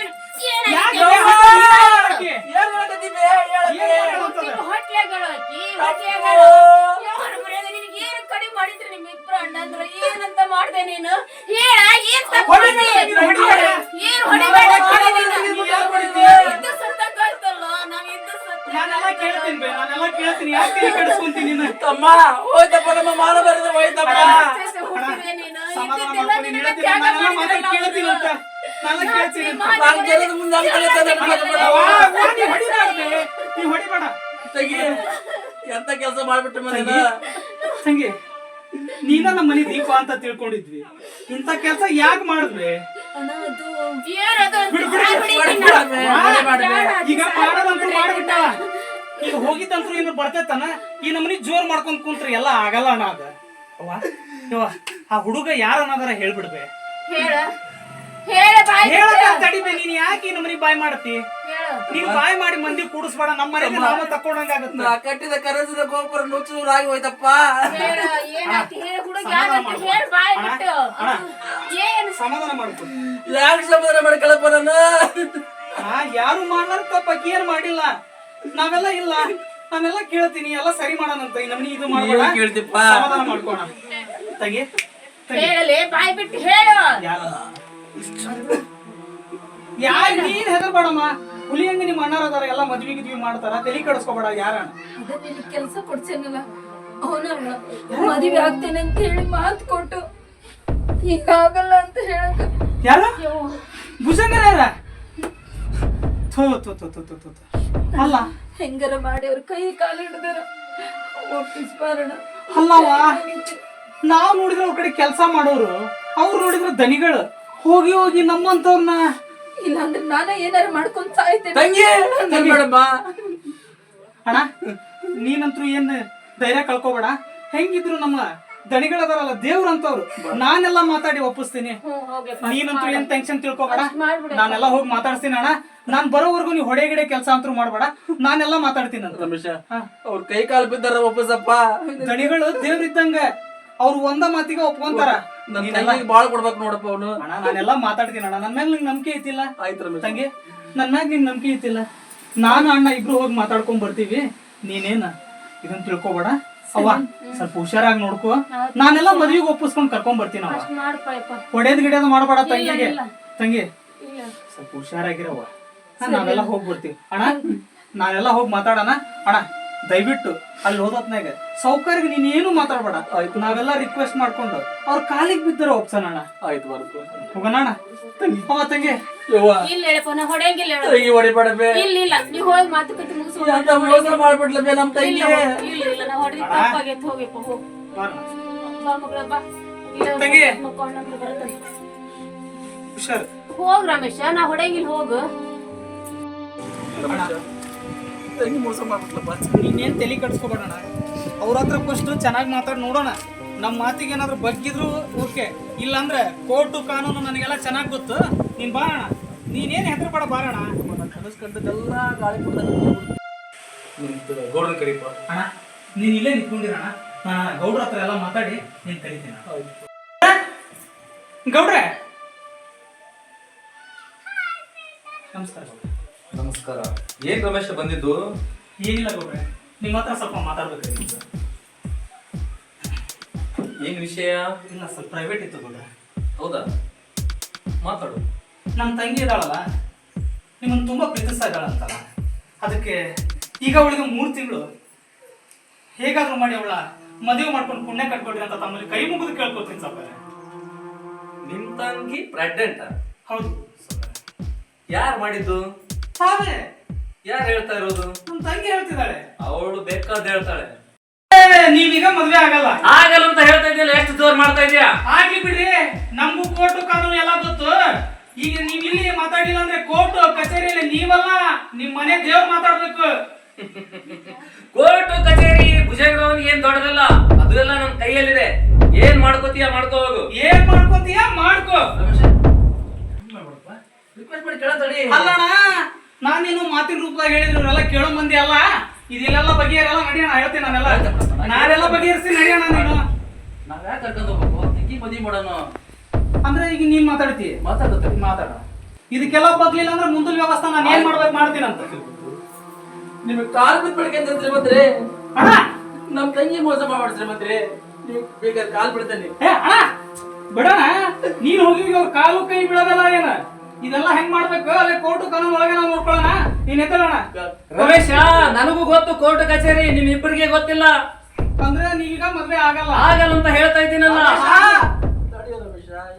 Speaker 3: ಹೊಟ್ಲೆಗಳು ಆಕಿ ಹೊಟ್ಲೆಗಳು. ಮರ್ಯಾದೆ? ನಿನಗೆ ಏನ್ ಕಡಿಮೆ ಮಾಡಿದ್ರಿ ನಿಮ್ ಇಬ್ರು ಅಣ್ಣಂದ್ರ? ಏನಂತ ಮಾಡ್ದೆ ನೀನು? ಹೇಳ ಏನ್ ತಪ್ಪು
Speaker 2: ತಂದೆ ಹೋಯ್ತಪ್ಪ ನಮ್ಮ ಮಾನ
Speaker 4: ನೀ ಹೊಡಿಬೇಡ ಬೇ. ನೀ ಹೊಡಿಬೇಡ.
Speaker 2: ತಂಗಿ ಎಂತ ಕೆಲಸ ಮಾಡ್ಬಿಟ್ಟು ಮನೆ
Speaker 4: ತಂಗಿ ನೀನ ನಮ್ಮ ಮನೆ ದೀಪ ಅಂತ ತಿಳ್ಕೊಂಡಿದ್ವಿ. ಇಂಥ ಕೆಲಸ ಯಾಕೆ ಮಾಡಿದ್ವಿ. ಈಗ ಮಾಡೋದಂತೂ ಮಾಡ್ಬಿಟ್ಟಾಳ. ಈಗ ಹೋಗಿದ್ದಂತೂ ಏನು ಬರ್ತೈತನ? ಈ ನಮ್ಮನಿ ಜೋರ್ ಮಾಡ್ಕೊಂಡ್ ಕುಂತ್ರಿ ಎಲ್ಲ ಆಗಲ್ಲ ಅಣ್ಣ ಅದ. ಅವ್ವ ಯವ್ವ, ಆ ಹುಡುಗ ಯಾರ ಅನ್ನೋದಾರ ಹೇಳ್ಬಿಡ್ಬೆ.
Speaker 3: ಹೇಳ. ಹೇಳ ಬಾಯ್
Speaker 4: ಹೇಳದ ತಡಿಬೆ ನೀನ್ ಯಾಕೆ ಈ ನಮ್ಮನಿ ಬಾಯ್ ಮಾಡ್ತಿ?
Speaker 3: ಹೇಳ.
Speaker 4: ನೀನ್ ಬಾಯ್ ಮಾಡಿ ಮಂದಿ ಕೂಡಿಸ್ಬೇಡ ನಮ್ಮ ಮನೆಗೆ ನಾವ ತಕೊಂಡಂಗಾಗತ್ತ
Speaker 2: ನಾ ಕಟ್ಟಿದ ಕರಸದ ಗೋಪುರ ನುಚ್ಚೂರಾಗಿ ಹೋಯ್ತಪ್ಪ.
Speaker 3: ಹೇಳ ಏನಾಯ್ತು? ಹೇಳ ಹುಡುಗ ಯಾರಂತ ಹೇಳ ಬಾಯ್ ಬಿಟ್ಟು. ಏನ್?
Speaker 4: ಸಮಾಧಾನ ಮಾಡ್ಕೊ.
Speaker 2: ಯಾಕೆ ಸಮಾಧಾನ ಮಾಡ್ಕೊಳಪ್ಪ ನಾನು
Speaker 4: ಆ ಯಾರು ಮಾಡ್ಲಾರ ತಪ್ಪ ಏನ್ ಮಾಡಿಲ್ಲ? ನಾವೆಲ್ಲ ಇಲ್ಲ. ನಾನೆಲ್ಲ ಕೇಳ್ತೀನಿ. ಎಲ್ಲ ಸರಿ ಮಾಡೋಣಂತ ಈ ನಮ್ಮನಿ ಇದು
Speaker 2: ಮಾಡೋಣ ಕೇಳ್ತೀಪ್ಪ?
Speaker 4: ಸಮಾಧಾನ ಮಾಡ್ಕೋಣ. ತಂಗಿ
Speaker 3: ಹೇಳಲೇ ಬಾಯ್ ಬಿಟ್ಟು ಹೇಳು.
Speaker 4: ಯಾರು? ಯಾರು? ನೀನ್ ಹೆದರ್ಬೇಡಮ್ಮ. ಹುಲಿ ಹಂಗ ನಿಮ್ಮ ಅಣ್ಣಾರ ಅದಾರ. ಎಲ್ಲ ಮದ್ವಿ ಗಿದ್ವಿ ಮಾಡ್ತಾರ. ತಲೆ ಕೆಡಿಸ್ಕೋಬೇಡ.
Speaker 1: ಯಾರ? ಕೆಲಸ ಕೊಡ್ಸೇನಲ್ಲ. ಅವನಲ್ಲ ಮದುವೆ ಆಗ್ತೇನೆ ಅಂತ ಹೇಳಿ ಮಾತು ಕೊಟ್ಟು. ಹಿಂಗಾಗಲ್ಲ ಅಂತ ಹೇಳಕ.
Speaker 4: ಯಾರು? ಭುಜಂಗರ ಥೋ ಥೋ ಥೋ ಥೋ ಥೋ ಥೋ. ಅಲ್ಲ.
Speaker 1: ಹೆಂಗಾರ ಮಾಡಿ ಅವ್ರ ಕೈ ಕಾಲು ಹಿಡ್ದಾರ. ಒಪ್ಪಿಸ್ಬಾರಣ
Speaker 4: ಅಲ್ಲವ ನಾವು ನೋಡಿದ್ರೆ ಅವ್ರ ಕಡೆ ಕೆಲಸ ಮಾಡೋರು. ಅವ್ರು ನೋಡಿದ್ರೆ ದನಿಗಳು. ಹೋಗಿ ಹೋಗಿ ನಮ್ಮಂತವ್ರನ್ನ
Speaker 1: ಇಲ್ಲಾಂದ್ರೆ ನಾನೇ ಏನಾರು ಮಾಡ್ಕೊಂಡ್ ಸಾಯ್ತೇನೆ.
Speaker 2: ತಂಗಿ ಮೇಡಮ್ಮ.
Speaker 4: ಅಣ್ಣ ನೀನಂತರೂ ಏನ್ ಧೈರ್ಯ ಕಳ್ಕೊಬೇಡ. ಹೆಂಗಿದ್ರು ನಮ್ಮ ದಣಿಗಳದಾರಲ್ಲ ದೇವ್ರ ಅಂತವ್ರು. ನಾನೆಲ್ಲ ಮಾತಾಡಿ ಒಪ್ಪಿಸ್ತೀನಿ. ನೀನಂತೂ ಏನ್ ಟೆನ್ಷನ್ ತಿಳ್ಕೊಬೇಡ? ನಾನೆಲ್ಲ ಹೋಗಿ ಮಾತಾಡ್ತೀನಿ ಅಣ್ಣ. ನಾನ್ ಬರೋವರೆಗೂ ನೀವು ಹೊಡೆ ಗಿಡೆ ಕೆಲಸ ಅಂತೂ ಮಾಡ್ಬೇಡ. ನಾನೆಲ್ಲ ಮಾತಾಡ್ತೀನಿ ಅಂತ.
Speaker 2: ರಮೇಶ ಅವ್ರ ಕೈ ಕಾಲು ಬಿದ್ದಾರ ಒಪ್ಪಿಸಪ್ಪ.
Speaker 4: ದಣಿಗಳು ದೇವ್ರಿದ್ದಂಗ. ಅವ್ರು ಒಂದ ಮಾತಿಗೆ ಒಪ್ಕೊಂತಾರ.
Speaker 2: ಬಾಳ ಕೊಡ್ಬೇಕು ನೋಡಪ್ಪ ಅವನು.
Speaker 4: ಅಣ್ಣ ನಾನೆಲ್ಲ ಮಾತಾಡ್ತೀನಿ ಅಣ್ಣ. ನನ್ ಮೇಲೆ ನಿಂಗೆ ನಂಬಿಕೆ ಐತಿಲ್ಲ?
Speaker 2: ಆಯ್ತು ರಮೇಶ್.
Speaker 4: ತಂಗಿ ನನ್ನ ಮ್ಯಾಗ ನಿನ್ ನಂಬಿಕೆ ಐತಿಲ್ಲ. ನಾನು ಅಣ್ಣ ಇಬ್ರು ಹೋಗಿ ಮಾತಾಡ್ಕೊಂಡ್ ಬರ್ತೀವಿ. ನೀನೇನ? ಇದನ್ನ ತಿಳ್ಕೊಬೇಡ. ಅವ್ವ ಸ್ವಲ್ಪ ಹುಷಾರಾಗಿ ನೋಡ್ಕೋ. ನಾನೆಲ್ಲ ಮದ್ವಿಗೆ ಒಪ್ಪಿಸ್ಕೊಂಡ್ ಕರ್ಕೊಂಡ್ ಬರ್ತೀನಿ ಅವ ಹೊಡೆದ್ ಗಿಡದ ಮಾಡಬೇಡ ತಂಗಿಗೆ. ತಂಗಿ ಸ್ವಲ್ಪ ಹುಷಾರಾಗಿರವ ಹಾ, ನಾವೆಲ್ಲ ಹೋಗಿ ಬರ್ತೀವಿ ಅಣ್ಣ ನಾವೆಲ್ಲ ಹೋಗಿ ಮಾತಾಡೋಣ. ಅಣ್ಣ ದಯವಿಟ್ಟು ಅಲ್ಲಿ ಹೋದತ್ನಾಗ ಸೌಕರ್ಯ ಏನು ಮಾತಾಡಬೇಡ. ಆಯ್ತು ನಾವೆಲ್ಲ ರಿಕ್ವೆಸ್ಟ್ ಮಾಡ್ಕೊಂಡು ಅವ್ರ ಕಾಲಿಗೆ ಬಿದ್ದರ ಆಪ್ಷನ್ ಅಣ್ಣ.
Speaker 2: ಆಯ್ತು ಬರ್ತು
Speaker 4: ಹೋಗೋಣ ಅವ ತಂಗಿ
Speaker 2: ತಂಗಿ. ಹೊಡಿಬೇಡಬೇ
Speaker 3: ಇಲ್ಲ ಇಲ್ಲ ನೀವ್ ಹೋಗಿ ಮಾತುಕತೆ ಮುಗಿಸ್ಕೊಂಡು
Speaker 2: ಅಂತ ಮೋಸ ಮಾಡ್ಬಿಡ್ಲಬೇ ನಮ್ ತಂಗಿ.
Speaker 3: ಇಲ್ಲ ಇಲ್ಲ ಇಲ್ಲ ನಾ ಹೊಡೆದ ತಪ್ಪಾಗೈತೆ ಹೋಗಿಪ್ಪ ಹೋಗ್ ಬಾ ಮಗಳ ಬಾ.
Speaker 4: ತಂಗಿ.
Speaker 3: ಮಕ್ಕೊಂಡ್ ನಮ್ಗೆ ಬರುತ್ತೆ.
Speaker 4: ಹುಷಾರ್.
Speaker 3: ಹೋಗ್ ರಮೇಶ ನಾ ಹೊಡೆಯಂಗಿಲ್ಲ ಹೋಗು.
Speaker 2: ರಮೇಶ ತಂಗಿ ಮೋಸ ಮಾಡ್ಬಿಟ್ಲಪ್ಪ.
Speaker 4: ಇನ್ನೇನು ತಲೆ ಕಟ್ಸ್ಕೊಬೇಡಣ ಅವ್ರ ಹತ್ರ ಫಸ್ಟ್ ಚೆನ್ನಾಗಿ ಮಾತಾಡಿ ನೋಡೋಣ. ನಮ್ಮ ಮಾತಿಗೆ ಏನಾದ್ರು ಬಗ್ಗಿದ್ರು ಓಕೆ ಇಲ್ಲಾಂದ್ರೆ ಕೋರ್ಟು ಕಾನೂನು ನನಗೆಲ್ಲ ಚೆನ್ನಾಗಿ ಗೊತ್ತು. ನೀನ್ ಬಾರಣ ನೀನೇನು ಹೆದ್ರ ಪಡ ಬಾರಣ
Speaker 2: ಕನಸ್ಕಂಡದೆಲ್ಲ ಗಾಳಿ ಗೋಡನ್ ಕರೀಪ
Speaker 4: ಅಣ್ಣ ನೀನ್ ಇಲ್ಲೇ ನಿಂತ್ಕೊಂಡಿರಣ ನಾನು ಗೌಡ್ರ ಹತ್ರ ಎಲ್ಲ ಮಾತಾಡಿ ನೀನ್ ಕರಿತೀನಿ ಗೌಡ್ರೆ. ನಮಸ್ಕಾರ. ಗೌಡ್ರೆ.
Speaker 5: ನಮಸ್ಕಾರ. ಏನ್ ರಮೇಶ್ ಬಂದಿದ್ದು?
Speaker 4: ಏನಿಲ್ಲ ಗೌಡ್ರೆ ನಿಮ್ಮ ಹತ್ರ ಸ್ವಲ್ಪ ಮಾತಾಡ್ಬೇಕಾಗಿತ್ತು
Speaker 5: ಏನ್ ವಿಷಯ?
Speaker 4: ಇಲ್ಲ ಸ್ವಲ್ಪ ಪ್ರೈವೇಟ್ ಇತ್ತು ಗೌಡ್ರೆ.
Speaker 5: ಹೌದಾ? ಮಾತಾಡು.
Speaker 4: ನಮ್ಮ ತಂಗಿ ಇದ್ದಾಳಲ್ಲ ನಿಮ್ಮನ್ನು ತುಂಬ ಪ್ರೀತಿಸ್ತಾ ಇದ್ದಾಳಂತಲ್ಲ ಅದಕ್ಕೆ ಈಗ ಅವಳಿಗೆ ಮೂರು ತಿಂಗಳು. ಹೇಗಾದ್ರೂ ಮಾಡಿ ಅವಳ ಮದುವೆ ಮಾಡ್ಕೊಂಡು ಪುಣ್ಯ ಕಟ್ಕೊಡ್ರಿ ಅಂತ ತಮ್ಮಲ್ಲಿ ಕೈ ಮುಗಿದು ಕೇಳ್ಕೊತೀನಿ ಸಾವ್ಕಾರ
Speaker 5: ನಿಮ್ ತಂಗಿ ಪ್ರೆಗ್ನೆಂಟ್
Speaker 4: ಹೌದು
Speaker 5: ಯಾರು ಮಾಡಿದ್ದು?
Speaker 4: ತಾವೇ?
Speaker 5: ಯಾರು ಹೇಳ್ತಾ ಇರೋದು?
Speaker 4: ನಮ್ಮ ತಂಗಿ ಹೇಳ್ತಿದ್ದಾಳೆ.
Speaker 5: ಅವಳು ಬೇಕಾದ ಹೇಳ್ತಾಳೆ.
Speaker 4: ನೀವೀಗ ಮದ್ವೆ ಆಗಲ್ಲ.
Speaker 5: ಆಗಲ್ಲ ಅಂತ ಹೇಳ್ತಾ ಇದೆಯಲ್ಲ ಎಷ್ಟು ಜೋರ್ ಮಾಡ್ತಾ ಇದೀಯಾ
Speaker 4: ಆಗ್ಲಿ ಬಿಡಿ ನಮಗೂ ಕೋರ್ಟ್ ಕಾನೂನು ಎಲ್ಲ ಗೊತ್ತು. ಈಗ ನೀವ್ ಇಲ್ಲಿ ಮಾತಾಡಿಲ್ಲ ಅಂದ್ರೆ ಕೋರ್ಟ್ ಕಚೇರಿಯಲ್ಲಿ ನೀವಲ್ಲ ನಿಮ್ ಮನೆ ದೇವ್ರು ಮಾತಾಡ್ಬೇಕು.
Speaker 5: ಕೋರ್ಟ್ ಕಚೇರಿ ಭುಜಂಗರವನಿಗೆ ಏನ್ ದೊಡ್ಡದಲ್ಲ ಅದು ಎಲ್ಲ ನನ್ ಕೈಯಲ್ಲಿದೆ. ಏನ್ ಮಾಡ್ಕೋತೀಯ ಮಾಡ್ಕೋ ಹೋಗು.
Speaker 4: ಏನ್ ಮಾಡ್ಕೋತೀಯ ಮಾಡ್ಕೋ.
Speaker 5: ರಿಕ್ವೆಸ್ಟ್ ಮಾಡಿ ಕೇಳತ್ತಡಿ
Speaker 4: ಅಲ್ಲಣ್ಣ ನಾನೇನು ಮಾತಿನ ರೂಪದಾಗ ಹೇಳಿದ್ರು ಇವರೆಲ್ಲ ಕೇಳೋ ಮಂದಿ ಅಲ್ಲ? ಇದೆಲ್ಲ ಬಗೆಹರಲ್ಲ ನಡಿಯೋಣ ಹೇಳ್ತೀನಿ ನಾನೆಲ್ಲ. ನಾನೆಲ್ಲ ಬಗೆಹರಿಸ್ತೀನಿ ನಡಿಯೋಣ ನೀನು.
Speaker 5: ನಾವ್ ಯಾಕೆ ಕರ್ಕೊಂಡು ಹೋಗ್ಬೇಕು? ತಂಗಿ ಮದ್ವಿ ಮಾಡೋಣ
Speaker 4: ಅಂದ್ರೆ ಈಗ ನೀನ್ ಮಾತಾಡ್ತಿ.
Speaker 5: ಮಾತಾಡ್ತಾರೆ
Speaker 4: ಮಾತಾಡ. ಇದಕ್ಕೆಲ್ಲ ಬಗ್ಲಿಲ್ಲ ಅಂದ್ರೆ ಮುಂದಿನ ವ್ಯವಸ್ಥೆ ನಾನು ಏನ್ ಮಾಡ್ಬೇಕು ಮಾಡ್ತೀನಿ ಅಂತ.
Speaker 2: ನಿಮಗೆ ಕಾಲ್ ಬಿದ್ದ ಬೆಳಗ್ಗೆ ಅಂತ ಶ್ರೀಮಂತ್ರಿ
Speaker 4: ಅಣ್ಣ!
Speaker 2: ನಮ್ಮ ತಂಗಿ ಮೋಸ ಮಾಡ್ಬೇಡ ಶ್ರೀಮಂತ್ರಿ ನೀವು ಬೇಕಾದ್ರೆ ಕಾಲ್ ಬಿಡ್ತೇನೆ.
Speaker 4: ಏ ಅಣ್ಣ! ಬಿಡಣ! ನೀನ್ ಹೋಗಿ ಅವ್ರ ಕಾಲು ಕೈ ಬಿಡೋದಲ್ಲ ಏನ? ಇದೆಲ್ಲ ಹೆಂಗ್ ಮಾಡ್ಬೇಕು? ಅಲ್ಲಿ ಕೋರ್ಟ್ ಕಾನೂನು ಒಳಗೆ ನಾವು ನೋಡ್ಕೊಳ್ಳೋಣ. ನೀನ್ ಎತ್ತಲಣ್ಣ
Speaker 5: ರಮೇಶ ನನಗೂ ಗೊತ್ತು ಕೋರ್ಟ್ ಕಚೇರಿ ನಿಮ್ ಇಬ್ಬರಿಗೆ ಗೊತ್ತಿಲ್ಲ.
Speaker 4: ಅಂದ್ರೆ ನೀವೀಗ ಮದ್ವೆ ಆಗಲ್ಲ.
Speaker 5: ಆಗಲ್ಲ ಅಂತ ಹೇಳ್ತಾ ಇದ್ದೀನಲ್ಲ.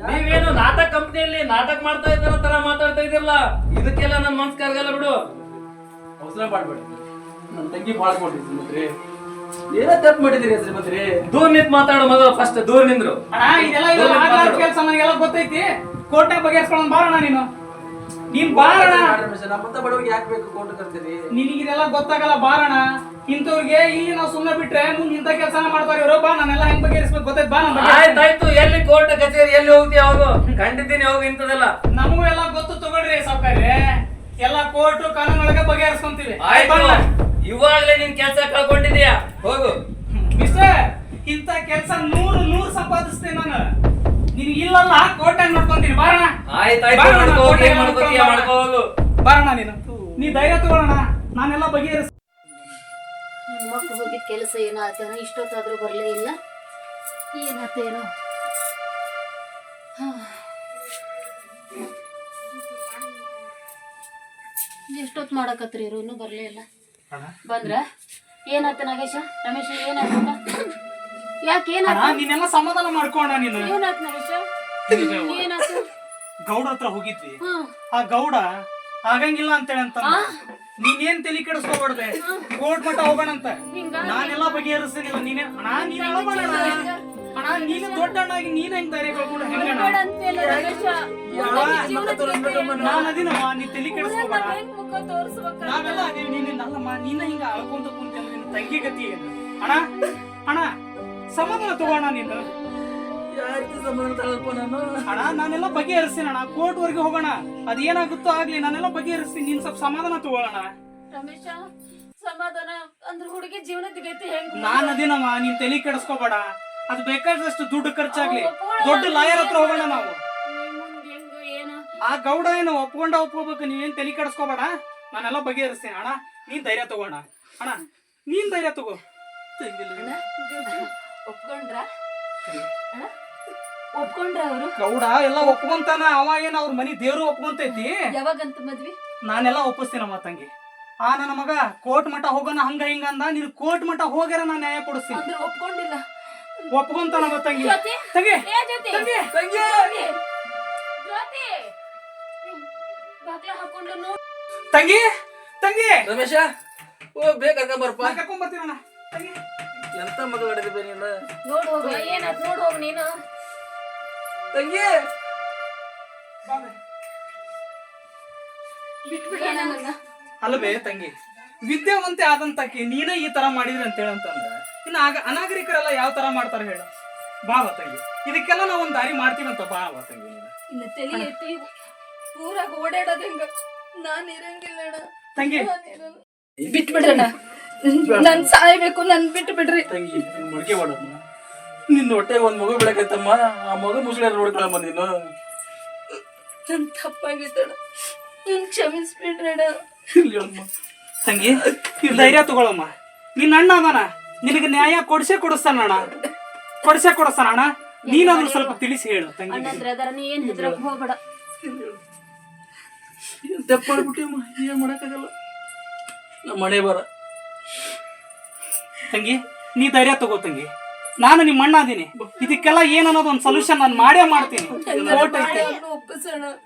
Speaker 5: ನೀವೇನು ನಾಟಕ ಕಂಪ್ನಿಯಲ್ಲಿ ನಾಟಕ ಮಾಡ್ತಾ ಇದ್ದಾರ ತರ ಮಾತಾಡ್ತಾ ಇದಿರಲ್ಲ ಇದಕ್ಕೆಲ್ಲ ನನ್ ಮನ್ಸ್ ಕರ್ಗಲ್ಲ ಬಿಡು.
Speaker 2: ಅವಸರ ಮಾಡ್ಬೇಡಿ ನನ್ ತಂಗಿ ಬಾಳ್ ಕೊಡ್ರಿ ಶ್ರೀಮಂತ್ರಿ. ಏನೋ ತಪ್ಪು ಮಾಡಿದಿರಿ ಶ್ರೀಮಂತ್ರಿ?
Speaker 5: ದೂರ್ ನಿಂತ್ ಮಾತಾಡೋ ಮೊದಲು ಫಸ್ಟ್ ದೂರ್ ನಿಂದ್ರು
Speaker 4: ಇದೆಲ್ಲ ಕೆಲ್ಸ ನನಗೆಲ್ಲ ಗೊತ್ತೈತಿ. ಕೋರ್ಟ್ನಾಗ ಬಗೆಹರಿಸ್ಕೊಳ್ಳೋಣ ಬಾರಣ ನೀನು. ನೀನ್ ಬಾರಣ
Speaker 2: ನಮ್ಮಂತ ಬಡವರಿಗೆ ಯಾಕೆ ಬೇಕು ಕೋರ್ಟ್ ಕರ್ತೀರಿ
Speaker 4: ನಿನಗಿದೆಲ್ಲ ಗೊತ್ತಾಗಲ್ಲ ಬಾರಣ ಇಂಥವ್ರಿಗೆ ಇಲ್ಲಿ ನಾವು ಸುಮ್ಮನೆ ಬಿಟ್ರೆ ಮುಂದೆ ಇಂಥ ಕೆಲಸನ ಮಾಡ್ತಾರೆ ಇವರು. ಬಾ ನಾನೆಲ್ಲ ಹೆಂಗ್ ಬಗೆಹರಿಸ್ಬೇಕು ಗೊತ್ತೈತೆ? ಬಾ ನಾನು
Speaker 5: ಆಯ್ತಾಯ್ತು ಎಲ್ಲಿ ಕೋರ್ಟ್ ಕಚೇರಿ ಎಲ್ಲಿ ಹೋಗ್ತೀಯ ಅವರು ಖಂಡಿತೀನಿ ಹೋಗಿ ಇಂಥದೆಲ್ಲ
Speaker 4: ನಮಗೂ ಎಲ್ಲ ಗೊತ್ತು ತಗೊಳ್ರಿ ಸಾವ್ಕಾರ್ರೆ. ಎಲ್ಲ ಕೋರ್ಟ್ ಕಾನೂನು ಒಳಗೆ ಬಗೆಹರಿಸ್ಕೊಂತೀವಿ.
Speaker 5: ಆಯ್ತು. ಇವಾಗಲೇ ನಿನ್ ಕೆಲ್ಸ ಕಳ್ಕೊಂಡಿದೀಯಾ ಹೋಗು. ಆಯ್ತಾಯ್ತು
Speaker 4: ಬಾರಣ್ಣ,
Speaker 5: ಮಾಡ್ಕೋ ಹೋಗಿ,
Speaker 4: ಕೋರ್ಟ್ನಾಗ
Speaker 5: ಏನ್ ಮಾಡ್ಕೋತೀಯ ಮಾಡ್ಕೋ ಹೋಗು.
Speaker 4: ಬಾರಣ ನೀನು. ನೀ ಧೈರ್ಯ ತಗೊಳ್ಳೋಣ ನಾನೆಲ್ಲ ಬಗೆಹರಿಸ್
Speaker 3: ನನ್ನ ಮಕ್ಳು ಹೋಗಿದ ಕೆಲಸ ಏನಾತೇನೋ ಇಷ್ಟೊತ್ತಾದ್ರೂ ಬರಲೇ ಇಲ್ಲ. ಏನಾತೇನೋ ಹಾ. ಎಷ್ಟೊತ್ತು ಮಾಡಕತ್ರಿ ಇವ್ರು? ಇನ್ನೂ ಬರಲೇ ಇಲ್ಲ. ಬಂದ್ರ? ಏನಾತ ನಾಗೇಶ? ರಮೇಶ ಏನಾಯ್ತ ಯಾಕೆ
Speaker 4: ಏನಾಯ್ತು? ನೀನೆಲ್ಲ ಸಮಾಧಾನ ಮಾಡ್ಕೋಣ ನೀನು.
Speaker 3: ಏನಾತ ನಾಗೇಶ? ಏನಾತ
Speaker 4: ಗೌಡ ಹತ್ರ ಹೋಗಿದ್ವಿ. ಆ ಗೌಡ ಆಗಂಗಿಲ್ಲ ಅಂತೇಳಿ ಅಂತ ನೀನೇನ್ ತಲೆ ಕೆಡಿಸ್ಕೋಬಾರ್ದೆ? ಕೋರ್ಟ್ ಮಟ್ಟ ಹೋಗೋಣ
Speaker 3: ಅಂತ
Speaker 4: ನಾನೆಲ್ಲ ಬಗೆಹರಿಸ್ತೀನಿಲ್ಲ ನೀನೇ ಅಣ್ಣ ನೀನ್ ಅಣ್ಣ. ನೀನು ದೊಡ್ಡ ಅಣ್ಣಾಗಿ ನೀನ್ ಹೆಂಗ್ ಧೈರ್ಯ ಕಳ್ಕೊಂಡು. ನಾನು ಅದಿನಮ್ಮ ನೀ ತಲೆ
Speaker 3: ಕೆಡಿಸ್ಕೋಬಾರ?
Speaker 4: ನಾವೆಲ್ಲ ಅದೀವಿ ನೀನ್ ಅಲ್ಲಮ್ಮ ನೀನ ಹಿಂಗ ಅಳ್ಕೊಂತ ಕುಂತ ನಿನ್ನ ತಂಗಿ ಗತಿ ಅಣ್ಣ ಅಣ್ಣ ಸಮಾಧಾನ ತಗೋಣ ನೀನು.
Speaker 2: ಯಾರಿಗೆ ಸಂಬಂಧ ತಗೊಳಪ್ಪ ನಾನು.
Speaker 4: ಅಣ್ಣ ನಾನೆಲ್ಲ ಬಗೆಹರಿಸ್ತೀನಿ ಅಣ್ಣ. ಕೋರ್ಟ್ ವರೆಗೆ ಹೋಗೋಣ. ಅದೇನಾಗುತ್ತೋ ಆಗ್ಲಿ ನಾನೆಲ್ಲ ಬಗೆಹರಿಸ್ತೀನಿ. ನೀನ್ ಸ್ವಲ್ಪ ಸಮಾಧಾನ ತಗೋಣ
Speaker 3: ರಮೇಶ ಸಮಾಧಾನ ಅಂದ್ರೆ ಹುಡುಗಿ ಜೀವನದ ಗತಿ ಹೆಂಗ್?
Speaker 4: ನಾನ್ ಅದೇನಮ್ಮ ನೀನ್ ತಲೆ ಕೆಡಿಸ್ಕೋಬೇಡ. ಅದು ಬೇಕಾದಷ್ಟು ದುಡ್ಡು ಖರ್ಚಾಗ್ಲಿ. ದೊಡ್ಡ ಲಾಯರ್ ಹತ್ರ ಹೋಗೋಣ ನಾವು.
Speaker 3: ನೀ ಮುಂದ್ ಹೆಂಗ್ ಏನು?
Speaker 4: ಆ ಗೌಡ ಏನು ಒಪ್ಕೊಂಡ ಒಪ್ಕೋಬೇಕು ನೀವೇನ್ ತಲೆ ಕೆಡಿಸ್ಕೋಬೇಡ? ನಾನೆಲ್ಲ ಬಗೆಹರಿಸ್ತೀನಿ. ಅಣ್ಣ ನೀನ್ ಧೈರ್ಯ ತಗೋಣ ಅಣ್ಣ. ನೀನ್ ಧೈರ್ಯ ತಗೋ.
Speaker 3: ಒಪ್ಕೊಂಡ್ರ? ಹ? ಒಪ್ಕೊಂಡ್ರ ಅವರು
Speaker 4: ಗೌಡ ಎಲ್ಲ ಒಪ್ಕೊಂತಾನ ಅವ ಏನ್ ಅವ್ರ ಮನಿ ದೇವ್ರು ಒಪ್ಕೊಂತೈತಿ?
Speaker 3: ಯಾವಾಗಂತ ಮದ್ವಿ?
Speaker 4: ನಾನೆಲ್ಲ ಒಪ್ಪಿಸ್ತೀನಮ್ಮ ತಂಗಿ. ಆ ನನ್ನ ಮಗ ಕೋರ್ಟ್ ಮಠ ಹೋಗೋಣ ಹಂಗ ಹಿಂಗ ಅಂದ ನೀನು ಕೋರ್ಟ್ ಮಠ ಹೋಗ್ಯಾರ ನಾನು ನ್ಯಾಯ ಕೊಡಿಸ್ತೀನಿ.
Speaker 3: ಅಂದ್ರ ಒಪ್ಕೊಂಡಿಲ್ಲ.
Speaker 4: ಒಪ್ಕೊಂತಾನಮ್ಮ ತಂಗಿ.
Speaker 3: ಜ್ಯೋತಿ?
Speaker 4: ತಂಗಿ
Speaker 3: ಏ ಜ್ಯೋತಿ?
Speaker 4: ತಂಗಿ
Speaker 3: ಜ್ಯೋತಿ? ಜ್ಯೋತಿ? ಬಾಗ್ಲ ಹಾಕೊಂಡು ನೋಡ್.
Speaker 4: ತಂಗಿ ತಂಗಿ!
Speaker 2: ರಮೇಶ ಓ ಬೇಗ ಕರ್ಕೊಂಬರಪ್ಪ
Speaker 4: ನಾ ಕರ್ಕೊಂಡ್ ಬರ್ತೀನಣ್ಣ. ತಂಗಿ.
Speaker 2: ಎಂತ ಮಗಳು ಹಿಡಿದಿದ್ದೆ ನೀನು?
Speaker 3: ನೋಡ್ ಹೋಗು ಏನಾದ್ ನೋಡ್ ಹೋಗು ನೀನು.
Speaker 2: ತಂಗಿ
Speaker 4: ಅಲ್ವೇ ತಂಗಿ ವಿದ್ಯಾವಂತೆ ಆದಂತಕ್ಕೆ ನೀನೇ ಈ ತರ ಮಾಡಿದ್ರಿ ಅಂತ ಹೇಳಂತಂದ್ರೆ ಇನ್ನು ಆಗ ಅನಾಗರಿಕರೆಲ್ಲ ಯಾವ ತರ ಮಾಡ್ತಾರ ಹೇಳು? ಬಾ ಬಾ ತಂಗಿ ಇದಕ್ಕೆಲ್ಲ ನಾವು ಒಂದು ದಾರಿ ಮಾಡ್ತೀವಂತ ಬಾ ಬಾ ತಂಗಿ ನೀನು.
Speaker 1: ಇನ್ನು ತಲೆ ಎತ್ತಿ ಊರಾಗ ಓಡಾಡೋದ್ ಹೆಂಗ? ನಾನ್ ಇರಂಗಿಲ್ಲ ಅಣ್ಣ.
Speaker 4: ತಂಗಿ.
Speaker 1: ಬಿಟ್ಬಿಡ್ರಣ್ಣ ನನ್ ಸಾಯ್ಬೇಕು ನನ್ ಬಿಟ್ಟು ಬಿಡ್ರಿ
Speaker 2: ತಂಗಿ ಮಡಿಕೆ ಮಾಡೋದು ನಿನ್ನ ಹೊಟ್ಟೆ ಒಂದ್ ಮಗು ಬೆಳಕೈತಮ್ಮ ಆ ಮಗು ಮುಸ್ಲಿ ನೋಡ್ಕೊಳಮ್ಮ ನೀನು
Speaker 1: ನನ್ ತಪ್ಪಾಗಿತ್ತಣ್ಣ. ನನ್ ಕ್ಷಮಿಸ್ಬಿಡ್ರಣ್ಣ.
Speaker 2: ಇಲ್ಲಿ ಅಮ್ಮ.
Speaker 4: ತಂಗಿ ಧೈರ್ಯ ತಗೊಳಮ್ಮ. ನಿನ್ನ ಅಣ್ಣ ಅದಾನ. ನಿನಗೆ ನ್ಯಾಯ ಕೊಡ್ಸೇ ಕೊಡಿಸ್ತಾನ ಅಣ್ಣ ಕೊಡ್ಸೇ ಕೊಡಿಸ್ತಾನ ಅಣ್ಣ ನೀನಾದ್ರೂ ಸ್ವಲ್ಪ ತಿಳಿಸಿ ಹೇಳು ತಂಗಿ.
Speaker 3: ಅಣ್ಣಂದ್ರ ಅದರ ನೀ ಏನ್ ಹೆದ್ರಕ್ ಹೋಗ್ಬೇಡ.
Speaker 2: ತಪ್ಪು ಮಾಡ್ಬಿಟ್ಟಿಮ್ಮ ಏನ್ ಮಾಡಕ್ಕಾಗಲ್ಲ. ನಮ್ಮ ಮನೆ ಬರ
Speaker 4: ತಂಗಿ ನೀ ಧೈರ್ಯ ತಗೋ ತಂಗಿ. ನಾನು ನಿಮ್ಮ ಅಣ್ಣ ಅದೀನಿ. ಇದಕ್ಕೆಲ್ಲ ಏನ್ ಅನ್ನೋದು ಒಂದು ಸೊಲ್ಯೂಷನ್ ನಾನು ಮಾಡೇ ಮಾಡ್ತೀನಿ. ಐತೆ.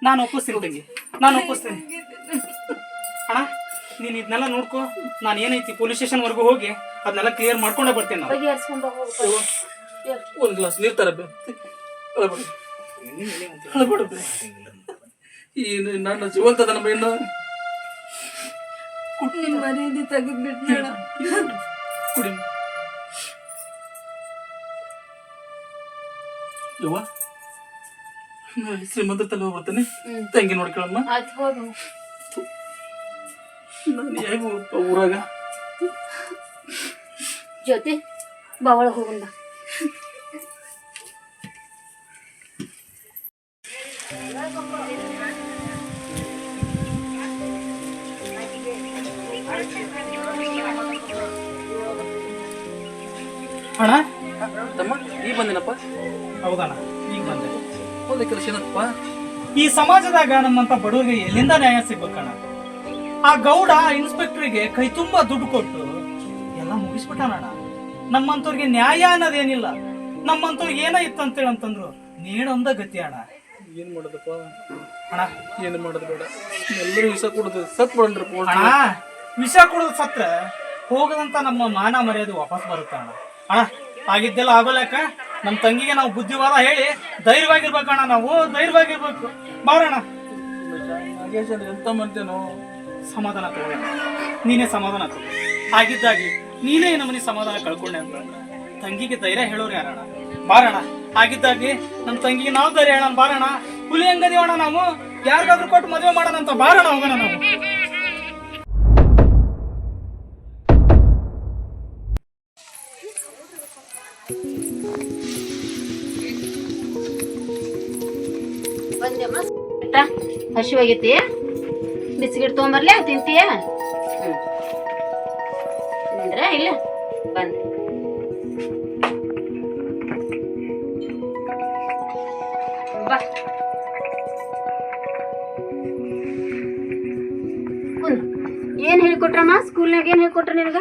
Speaker 4: ನಾನು ಒಪ್ಪಿಸ್ತೀನಿ ತಂಗಿ. ನಾನು ಒಪ್ಪಿಸ್ತೀನಿ. ಅಣ್ಣ ನೀನ್ ಇದನ್ನೆಲ್ಲ ನೋಡ್ಕೋ. ನಾನು ಏನೈತಿ ಪೊಲೀಸ್ ಸ್ಟೇಷನ್ ವರ್ಗು ಹೋಗಿ ಅದನ್ನೆಲ್ಲ ಕ್ಲಿಯರ್ ಮಾಡ್ಕೊಂಡೇ ಬರ್ತೀನಿ ನಾನು.
Speaker 3: ಒಂದು
Speaker 2: ಒಂದ್ ಗ್ಲಾಸ್ ನೀರ್ ತರ ಈ ನನ್ನ ಜೀವಂತದ ನಮ್ಮ ಹೆಣ್ಣು
Speaker 1: ನಿಮ್ ಮನೆಯಲ್ಲಿ ತೆಗೆದ್ಬಿಟ್ಟು
Speaker 2: ಕುಡಿ. ಯವ್ವ? ಶ್ರೀಮಂತ ತಲೆ ಹೋಗ್ಬರ್ತಾನೆ ತಂಗಿ ನೋಡ್ಕೊಳಮ್ಮ
Speaker 3: ಆಯ್ತು ಹೋಗು
Speaker 2: ನಾನು ಹೇಗೆ ಹೋಗಪ್ಪ ಊರಾಗ?
Speaker 3: ಬವಳ ಬಾ Thank ಹೋಗುಂದ
Speaker 4: ಅಣ್ಣ?
Speaker 2: ತಮ್ಮ ಈಗ ಬಂದಿನಪ್ಪ?
Speaker 4: ಹೌದಣ್ಣ ಈಗ ಬಂದೆ.
Speaker 2: ಹೋದ ಕೆಲಸ ಏನಪ್ಪ
Speaker 4: ಈ ಸಮಾಜದಾಗ ನಮ್ಮಂತ ಬಡವರಿಗೆ ಎಲ್ಲಿಂದ ನ್ಯಾಯ ಸಿಗ್ಬೇಕಣ್ಣ? ಆ ಗೌಡ ಇನ್ಸ್ಪೆಕ್ಟರ್ಗೆ ಕೈ ತುಂಬಾ ದುಡ್ಡು ಕೊಟ್ಟು ಎಲ್ಲ ಮುಗಿಸ್ಬಿಟ್ಟಣ ನಮ್ಮಂತವ್ರಿಗೆ ನ್ಯಾಯ ಅನ್ನೋದೇನಿಲ್ಲ. ನಮ್ಮಂತವ್ರಿಗೆ ಏನೋ ಇತ್ತಂತೇಳಿ ಅಂತಂದ್ರು ನೀಡೊಂದ ಗತಿ ಅಣ್ಣ.
Speaker 2: ಏನ್ ಮಾಡೋದಪ್ಪ?
Speaker 4: ಅಣ್ಣ.
Speaker 2: ಏನು ಮಾಡೋದು ಬೇಡ. ಎಲ್ಲರೂ ವಿಷ ಕೊಡುದು ಸತ್ ಬಿಡನ್ರಿ
Speaker 4: ಅಣ್ಣ ವಿಷ ಕೊಡೋದು ಸತ್ರ ಹೋಗದಂತ ನಮ್ಮ ಮಾನ ಮರ್ಯಾದೆ ವಾಪಸ್ ಬರುತ್ತೆ ಅಣ್ಣ. ಅಣ್ಣ ಆಗಿದ್ದೆಲ್ಲ ಆಗೋಲಕ್ಕ ನಮ್ಮ ತಂಗಿಗೆ ನಾವು ಬುದ್ಧಿವಾದ ಹೇಳಿ ಧೈರ್ಯವಾಗಿರ್ಬೇಕಣ್ಣ ನಾವು ಧೈರ್ಯವಾಗಿರ್ಬೇಕು. ಬಾರಣ್ಣ.
Speaker 2: ನಾಗೇಶ್ ಅಂದ್ರೆ ಎಂತ ಮಾಡ್ತೇನೋ?
Speaker 4: ಸಮಾಧಾನ ತಗೋ ನೀನೇ ಸಮಾಧಾನ ತಗೋ. ಆಗಿದ್ದಾಗಿ ನೀನೇ ನಮ್ಮನೆ ಸಮಾಧಾನ ಕಳ್ಕೊಂಡೆ ಅಂತ. ತಂಗಿಗೆ ಧೈರ್ಯ ಹೇಳೋರು ಯಾರಣ್ಣ? ಬಾರಣ್ಣ. ಆಗಿದ್ದಾಗಿ ನಮ್ಮ ತಂಗಿಗೆ ನಾವು ಧೈರ್ಯ ಹೇಳೋಣ. ಬಾರಣ ಹುಲಿ ಹೆಂಗದೀವಣ್ಣ ನಾವು. ಯಾರಿಗಾದ್ರೂ ಕೊಟ್ಟು ಮದುವೆ ಮಾಡೋಣ ಅಂತ ಬಾರಣ್ಣ ಹೋಗೋಣ ನಾವು.
Speaker 3: ಹಸಿವಾಗೈತಿ? ಬಿಸ್ಕಿಟ್ ತೊಗೊಂಬರ್ಲಿ ತಿಂತೀಯ? ತಿಂದ್ರೆ ಇಲ್ಲ ಬಂದ ಬಾ. ಏನ್ ಹೇಳ್ಕೊಟ್ರಮ್ಮ? ಸ್ಕೂಲ್ನಾಗ ಏನ್ ಹೇಳ್ಕೊಟ್ರ ನಿನ್ಗ?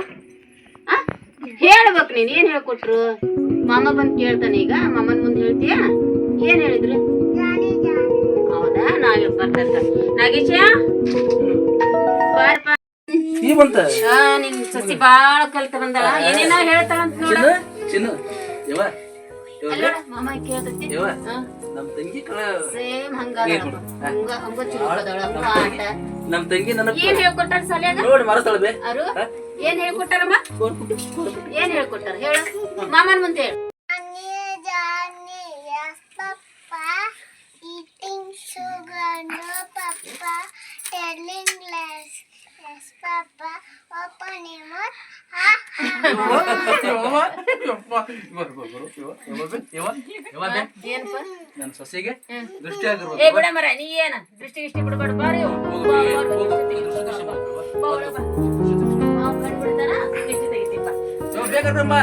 Speaker 3: ಹೇಳ್ಬೇಕು ನೀನ್, ಏನ್ ಹೇಳ್ಕೊಟ್ರು? ಮಾಮ ಬಂದ್ ಕೇಳ್ತಾನೆ ಈಗ, ಮಾಮನ್ ಮುಂದೆ ಹೇಳ್ತೀಯ? ಏನ್ ಹೇಳಿದ್ರು? ಹೌದಾ ಬರ್ತಂತ. ನಾಗೇಶ ಬಾರಪ್ಪ.
Speaker 2: ಈ ಬಂತ?
Speaker 3: ಆ, ನಿನ್ ಸಸಿ ಬಾಳ ಕಲ್ತ ಬಂದಳ. ಏನೇನ ಹೇಳ್ತಾಳಂತ ನೋಡ.
Speaker 2: ಚಿನ್ನ ಚಿನ್ನ. ಯವ್ವ ಯವ್ವ,
Speaker 3: ಅಲ್ಲೋಡ, ಮಾಮ ಕೇಳ್ತೈತಿ
Speaker 2: ಯವ್ವ
Speaker 3: ಹಾ
Speaker 2: ನಮ್ ತಂಗಿ ಕಳ
Speaker 3: ಸೇಮ್ ಹಂಗ ಹಂಗ ಹಂಗ ಚುರುಕದಳ ಹಂಗ ಆಟ.
Speaker 2: ನಮ್ ತಂಗಿ ನನ್ನ
Speaker 3: ಏನ್ ಹೇಳ್ಕೊಟ್ಟಾರ ಸಲ್ಯಾಗ
Speaker 2: ನೋಡಿ ಮರಸ್ತಾಳ ಬೇ
Speaker 3: ಅರು ಏನ್ ಹೇಳ್ಕೊಟ್ಟಾರಮ್ಮ? ಏನ್ ಹೇಳ್ಕೊಟ್ಟಾರ? ಹೇಳು. ಮಾಮನ್ ಮುಂದೆ ಹೇಳು.
Speaker 6: Papa. Telling lies, yes, Papa. Open your mouth, ha,
Speaker 2: ನನ್ನ ಸೊಸೆಗೆ ದೃಷ್ಟಿ
Speaker 3: ಏ
Speaker 2: ಆಗಿರ್ಬೇಕು
Speaker 3: ಬಿಡ ಮರ ನೀ ಏನ ದೃಷ್ಟಿ ಇಷ್ಟಿ ಬಿಡಬೇಡ ಬಾರಿ
Speaker 2: ಬೇಕಾದ್ರೆ
Speaker 3: ಏ.